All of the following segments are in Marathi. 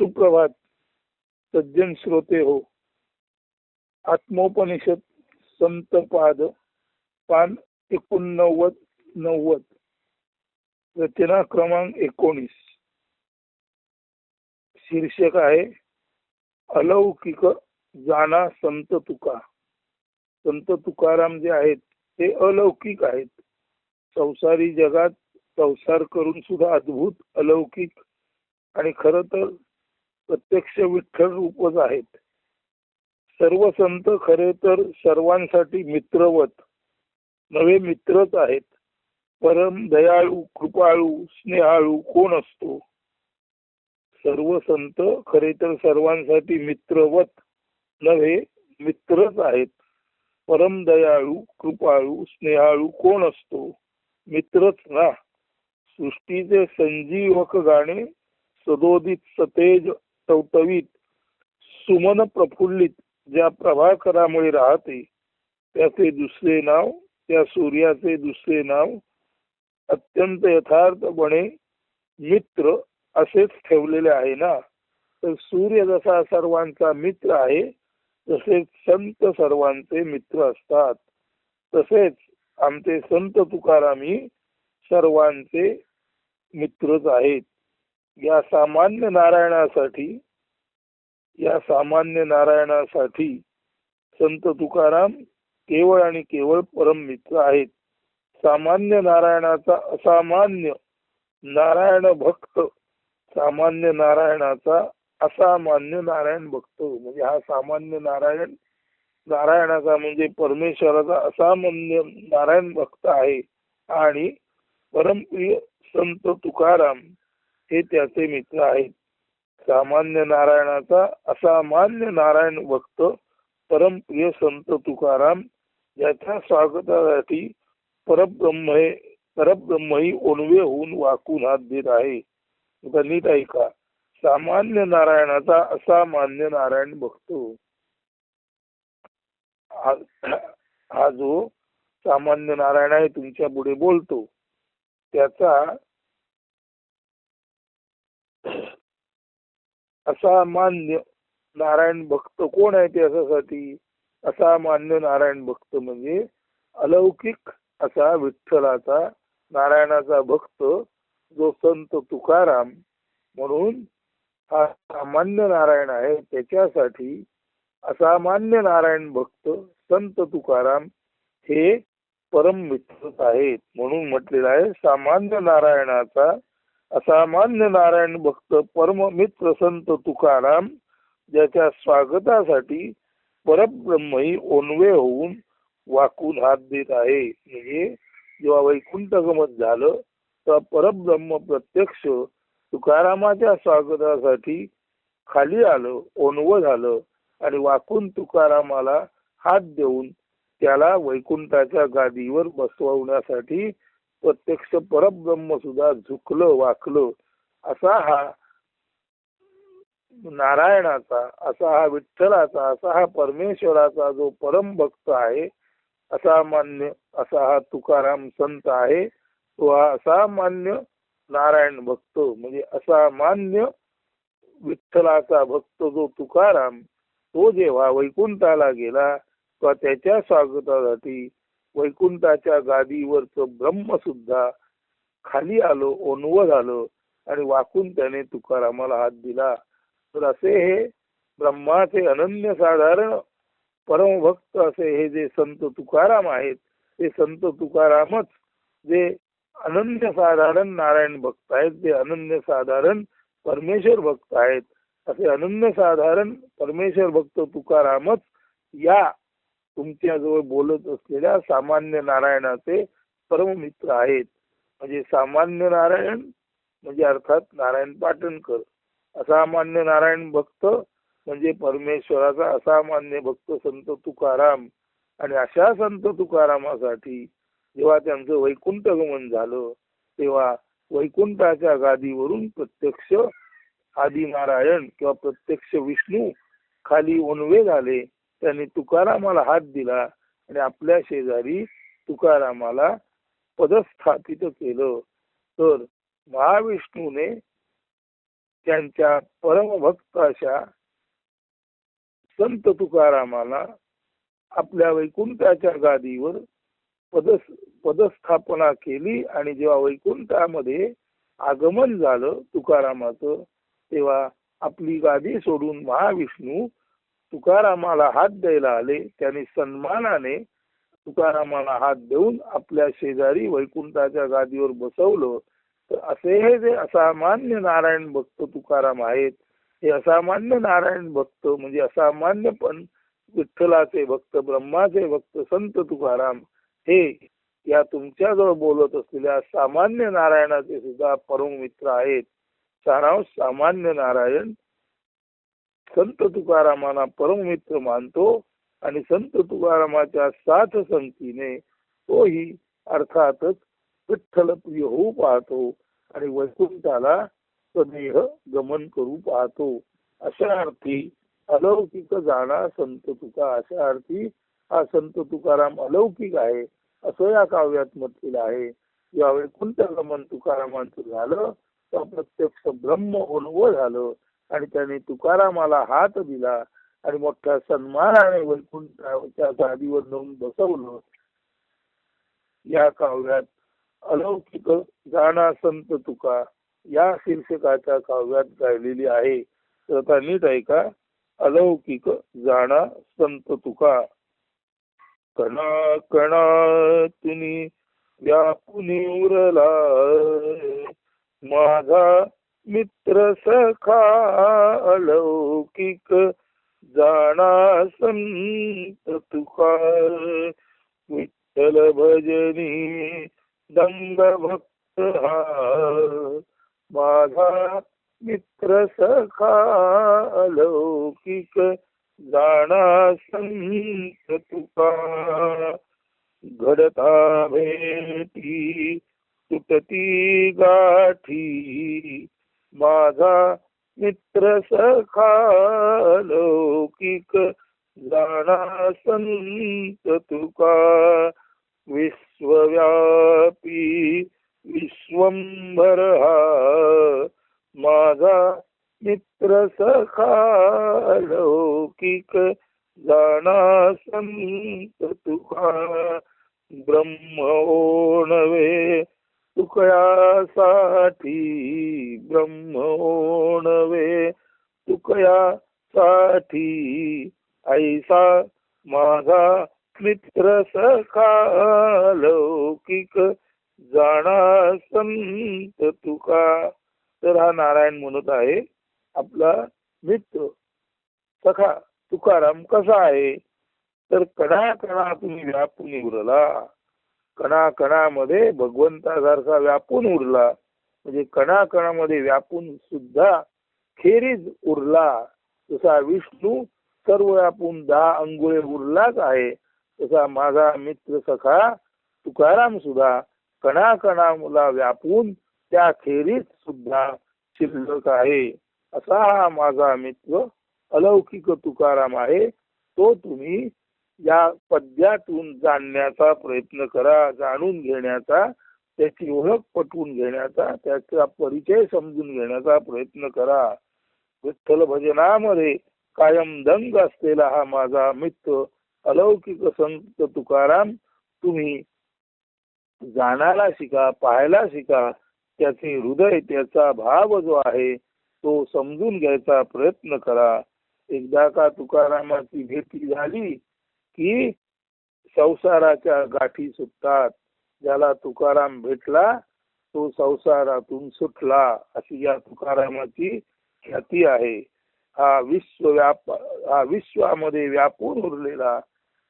सुप्रभात सज्जन श्रोते हो. आत्मोपनिषद संत पाद पान एकोणनव्वद नव्वद. रचना क्रमांक एकोणीस. शीर्षक आहे अलौकिक जाना संत तुका. संत तुकाराम जे आहेत ते अलौकिक आहेत. संसारी जगात संसार करून सुद्धा अद्भुत अलौकिक आणि खर तर प्रत्यक्ष विठ्ठल रूपच आहेत. सर्व संत खरे तर सर्वांसाठी मित्रवत. नवे मित्रच आहेत. परम दयाळू कृपाळू स्नेहाळू कोण असतो? सर्व संत खरे तर सर्वांसाठी मित्रवत नव्हे मित्रच आहेत. परम दयाळू कृपाळू स्नेहाळू कोण असतो? मित्रच ना सृष्टीचे संजीवक गाणे सदोदित सतेज टवटवीत सुमन प्रफुल्लित ज्या प्रभाकरामुळे राहते त्याचे दुसरे नाव त्या सूर्याचे दुसरे नाव अत्यंत यथार्थपणे मित्र असेच ठेवलेले आहे ना? तर सूर्य जसा सर्वांचा मित्र आहे तसेच संत सर्वांचे मित्र असतात. तसेच आमचे संत तुकारामी सर्वांचे मित्रच आहेत. या सामान्य नारायणासाठी या सामान्य नारायणासाठी संत तुकाराम केवळ आणि केवळ परम मित्र आहेत. सामान्य नारायणाचा असामान्य नारायण भक्त सामान्य नारायणाचा असामान्य नारायण भक्त. म्हणजे हा सामान्य नारायण नारायणाचा म्हणजे परमेश्वराचा असामान्य नारायण भक्त आहे. आणि परमप्रिय संत तुकाराम हे त्याचे मित्र आहेत. सामान्य नारायणाचा असामान्य नारायण भक्त परमप्रिय संत तुकाराम याच्या स्वागतासाठी परब्रह्म परब्रह्म ही ओणवे होऊन वाकून हात देत आहे. नीट ऐका सामान्य नारायणाचा असामान्य नारायण बघतो हा जो सामान्य नारायण आहे तुमच्यापुढे बोलतो. त्याचा असा मान्य नारायण भक्त कोण आहे ते यासासाठी असा मान्य नारायण भक्त म्हणजे अलौकिक असा विठ्ठलाचा नारायणाचा भक्त जो संत तुकाराम म्हणून हा सामान्य नारायण आहे त्याच्यासाठी असामान्य नारायण भक्त संत तुकाराम हे परम मित्र आहेत म्हणून म्हटलेलं आहे. सामान्य नारायणाचा असामान्य नारायण भक्त परम मित्र संत तुकाराम ज्याच्या स्वागतासाठी परब्रह्मही ओनवे होऊन वाकून हात देत आहे. म्हणजे जेव्हा वैकुंठ गमत झालं तेव्हा परब्रह्म प्रत्यक्ष तुकारामाच्या स्वागतासाठी खाली आलं ओनव झालं आणि वाकून तुकारामाला हात देऊन त्याला वैकुंठाच्या गादीवर बसवण्यासाठी प्रत्यक्ष परब्रह्म सुद्धा झुकलं वाकलं असा हा नारायणाचा असा हा विठ्ठलाचा असा हा परमेश्वराचा जो परम भक्त आहे असामान्य असा हा तुकाराम संत आहे तो हा असामान्य नारायण भक्त म्हणजे असामान्य विठ्ठलाचा भक्त जो तुकाराम तो जेव्हा वैकुंठाला गेला तेव्हा त्याच्या स्वागतासाठी वैकुंठाच्या गादीवरच ब्रह्म सुद्धा खाली आलो ओनव झालं आणि वाकून त्याने तुकारामाला हात दिला. तर असे हे ब्रह्माचे अनन्य साधारण परमभक्त असे हे जे संत तुकाराम आहेत ते संत तुकारामच जे अनन्य साधारण नारायण भक्त आहेत ते अनन्य साधारण परमेश्वर भक्त आहेत असे अनन्य साधारण परमेश्वर भक्त तुकारामच या तुमच्या जवळ बोलत असलेल्या सामान्य नारायणाचे परममित्र आहेत. म्हणजे सामान्य नारायण म्हणजे अर्थात नारायण पाटणकर. असामान्य नारायण भक्त म्हणजे परमेश्वराचा असामान्य भक्त संत तुकाराम. आणि अशा संत तुकारामासाठी जेव्हा त्यांचं वैकुंठ गमन झालं तेव्हा वैकुंठाच्या गादीवरून प्रत्यक्ष आदि नारायण किंवा प्रत्यक्ष विष्णू खाली ओनवे झाले. त्यांनी तुकारामाला हात दिला आणि आपल्या शेजारी तुकारामाला पदस्थापित केलं. तर महाविष्णूने त्यांच्या परमभक्त अशा संत तुकारामाला आपल्या वैकुंठाच्या गादीवर पद पदस्थापना केली आणि जेव्हा वैकुंठामध्ये आगमन झालं तुकारामाचं तेव्हा आपली गादी सोडून महाविष्णू तुकारामाला हात द्यायला आले त्यांनी सन्मानाने तुकारामाला हात देऊन आपल्या शेजारी वैकुंठाच्या गादीवर बसवलं. तर असे हे जे असामान्य नारायण भक्त तुकाराम आहेत हे असामान्य नारायण भक्त म्हणजे असामान्य पण विठ्ठलाचे भक्त ब्रह्माचे भक्त संत तुकाराम हे या तुमच्याजवळ बोलत असलेल्या सामान्य नारायणाचे सुद्धा परम मित्र आहेत. सारांश सामान्य नारायण संत तुकारामांना परममित्र मानतो आणि संत तुकारामाच्या साथ संतीने तोही अर्थातच विठ्ठल प्रिय होऊ पाहतो आणि वैकुंठाला स्वदेह गमन करू पाहतो. अशा अर्थी अलौकिक जाणा संत तुका अशा अर्थी हा संत तुकाराम अलौकिक आहे असं या काव्यात म्हटलेलं आहे. जेव्हा वैकुंठ गमन तुकारामांचं झालं? तर प्रत्यक्ष ब्रह्म अनुभव झालं. आणि त्याने तुकारामाला हात दिला आणि मोठ्या सन्मानाने वैकुंठाच्या गादीवर नेऊन बसवलं. या काव्यात अलौकिक जाणा संत तुका या शीर्षकाच्या काव्यात गायलेली आहे. तर नीट ऐका. अलौकिक जाणा संत तुका. कणा कणा तुनी व्यापुनी उरला माझा मित्र सखा अलौकिक जाणा संत तुका विठ्ठल भजनी दंग भक्त हा माझा मित्र सखा अलौकिक जाणा संत तुका घडता भेटी तुटती गाठी माझा मित्र सखा लौकिक जाणा संत तुका विश्वव्यापी विश्वंभर हा. माझा मित्र सखा लौकिक जाणा संत तुका ब्रह्म ओणवे तुकयासाठी ब्रह्मोणवे. तुकयासाठी ऐसा माझा मित्र सखा लौकिक जाणा संत तुका. तर हा नारायण म्हणत आहे आपला मित्र सखा तुकाराम कसा आहे? तर कणा कणा तुम्ही व्यापून उरला. कणाकणामध्ये भगवंतासारखा व्यापून उरला. म्हणजे कणाकणामध्ये व्यापून सुद्धा खेरीज उरला. जसा विष्णू सर्व व्यापून दहा अंघोळे उरलाच आहे तसा माझा मित्र सखा तुकाराम सुद्धा कणाकणाला व्यापून त्या खेरीज सुद्धा शिल्लक आहे. असा हा माझा मित्र अलौकिक तुकाराम आहे. तो तुम्ही या पद्यातून जाणण्याचा प्रयत्न करा जाणून घेण्याचा त्याची ओळख पटवून घेण्याचा त्याचा परिचय समजून घेण्याचा प्रयत्न करा. विठ्ठल भजनामध्ये कायम दंग असलेला हा माझा मित्र अलौकिक संत तुकाराम तुम्ही जाणायला शिका पाहायला शिका त्याचे हृदय त्याचा भाव जो आहे तो समजून घ्यायचा प्रयत्न करा. एकदा का तुकारामाची भेटी झाली की संसाराच्या गाठी सुटतात. ज्याला तुकाराम भेटला तो संसारातून सुटला अशी या तुकारामाची ख्याती आहे. हा विश्व व्याप हा विश्वामध्ये व्यापून उरलेला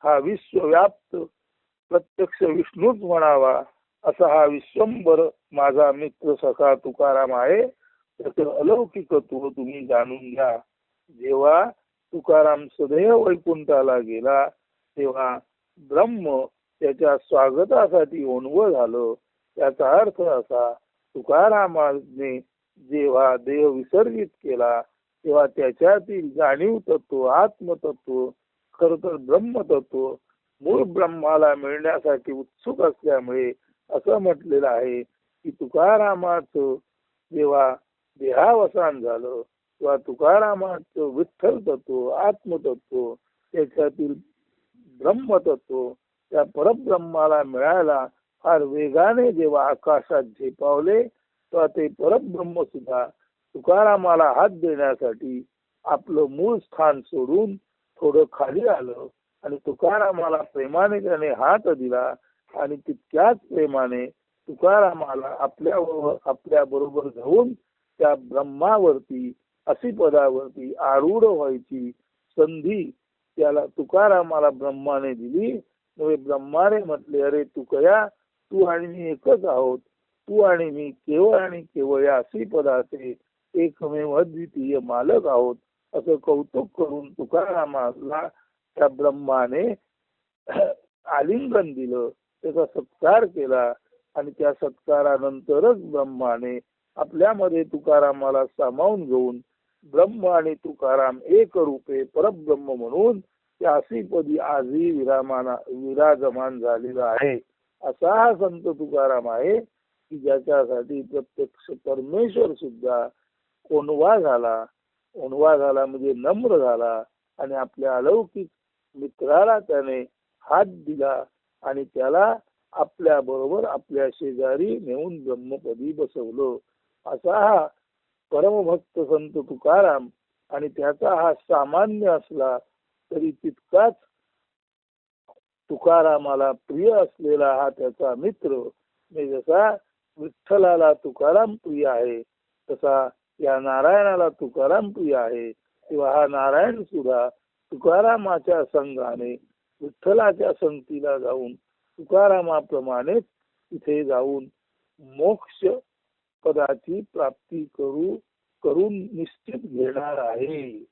हा विश्वव्याप्त प्रत्यक्ष विष्णूच म्हणावा असा हा विश्वंभर माझा मित्र सखा तुकाराम आहे त्याचं अलौकिकत्व तुम्ही जाणून घ्या. जेव्हा तुकाराम सदैव वैकुंठाला गेला तेव्हा ब्रह्म त्याच्या स्वागतासाठी ओणवं झालं. त्याचा अर्थ असा तुकारामाने जेव्हा देह विसर्जित केला तेव्हा त्याच्यातील जाणीव तत्व आत्मतत्व खर तर ब्रह्मतत्व मूळ ब्रह्माला मिळण्यासाठी उत्सुक असल्यामुळे असं म्हटलेलं आहे की तुकारामाच जेव्हा देहावसान झालं किंवा तुकारामाचं विठ्ठल तत्व आत्मतत्व त्याच्यातील ब्रह्मतत्व त्या परब्रह्माला मिळायला फार वेगाने जेव्हा आकाशात झेपावले तेव्हा ते परब्रह्म सुद्धा तुकारामाला हात देण्यासाठी आपलं मूळ स्थान सोडून थोडं खाली आलं आणि तुकारामाला प्रेमाने त्याने हात दिला आणि तितक्याच प्रेमाने तुकारामाला आपल्या आपल्या बरोबर घेऊन त्या ब्रह्मावरती अशी पदावरती आरूढ व्हायची संधी त्याला तुकारामाला ब्रह्माने दिली. मुळे ब्रह्माने म्हटले अरे तुकया तू आणि मी एकच आहोत. तू आणि मी केवळ आणि केवळ या अशी पदाचे एकमेव अद्वितीय मालक आहोत. असं कौतुक करून तुकारामाला त्या ब्रह्माने आलिंगन दिलं. त्याचा सत्कार केला आणि त्या सत्कारानंतरच ब्रह्माने आपल्यामध्ये तुकारामाला सामावून घेऊन ब्रह्म आणि तुकाराम एक रूपे परब्रह्म म्हणून त्या पदी आजही विरामाना विराजमान झालेला आहे. असा हा संत तुकाराम आहे की ज्याच्यासाठी प्रत्यक्ष परमेश्वर सुद्धा कोणवा झाला. कोणवा झाला म्हणजे नम्र झाला आणि आपल्या अलौकिक मित्राला त्याने हात दिला आणि त्याला आपल्या बरोबर आपल्या शेजारी नेऊन ब्रह्मपदी बसवलं. असा हा परमभक्त संत तुकाराम आणि त्याचा हा सामान्य असला तरी तितकाच तुकारामाला प्रिय असलेला हा त्याचा मित्र म्हणजे जसा विठ्ठलाला तुकाराम प्रिय आहे तसा या नारायणाला तुकाराम प्रिय आहे किंवा हा नारायण सुद्धा तुकारामाच्या संघाने विठ्ठलाच्या संगतीला जाऊन तुकारामाप्रमाणेच तिथे जाऊन मोक्ष पदाची प्राप्ती करू करून निश्चित घेणार आहे.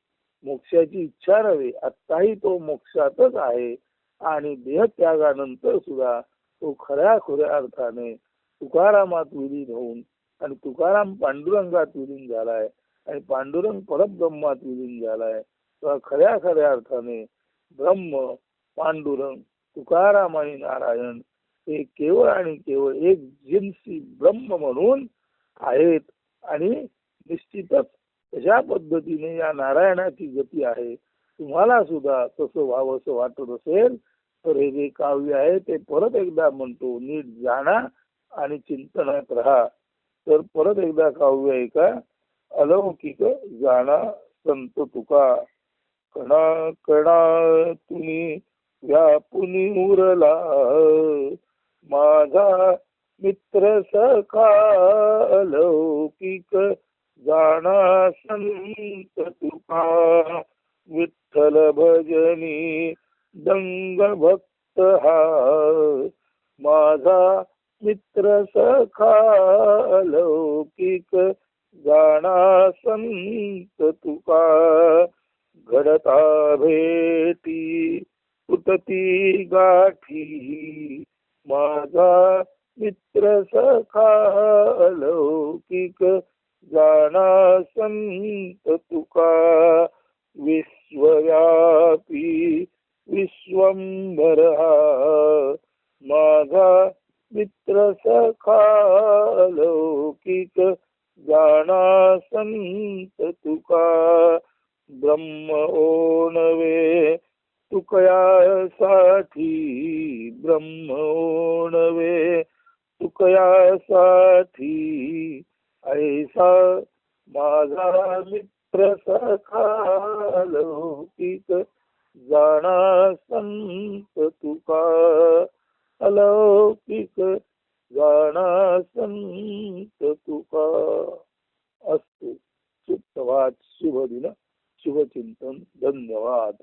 मोक्षाची इच्छा नव्हे आत्ताही तो मोक्षातच आहे आणि देहत्यागानंतर सुद्धा तो खऱ्या खुऱ्या अर्थाने तुकारामात विलीन होऊन आणि तुकाराम पांडुरंगात विलीन झालाय आणि पांडुरंग परब्रह्मात विलीन झालाय. तेव्हा खऱ्या खऱ्या अर्थाने ब्रह्म पांडुरंग तुकाराम आणि नारायण हे केवळ आणि केवळ एक जिन्सी ब्रह्म म्हणून आहेत. आणि निश्चितच अशा पद्धतीने या नारायणाची गती आहे. तुम्हाला सुद्धा तसं व्हावं असं वाटत असेल तर हे जे काव्य आहे ते परत एकदा म्हणतो नीट जाणा आणि चिंतनात राहा. तर परत एकदा काव्य आहे का अलौकिक जाणा संत तुका. कणा कणा तुम्ही व्यापुनी उरला. माझा मित्र सखालौकिक जाणा संत तुका विठ्ठल भजनी दंग भक्त हा माझा मित्र सखा लौकिक जाणा संत तुका घडता भेटी उतती गाठी. माझा मित्र सखा लौकिक जाणा संत तुका विश्वव्यापी विश्वंभर माझा मित्र सखा लौकिक जाणा संत तुका ब्रह्म ओणवे तुकयासाठी ब्रह्म ओणवे तुकयासाठी ऐसा माझा मित्र सखा लौकिक जाणा संत तुका. अलौकिक जाणा संत तुका. असतो. सुप्रभात. शुभ दिन शुभचिंतन. धन्यवाद.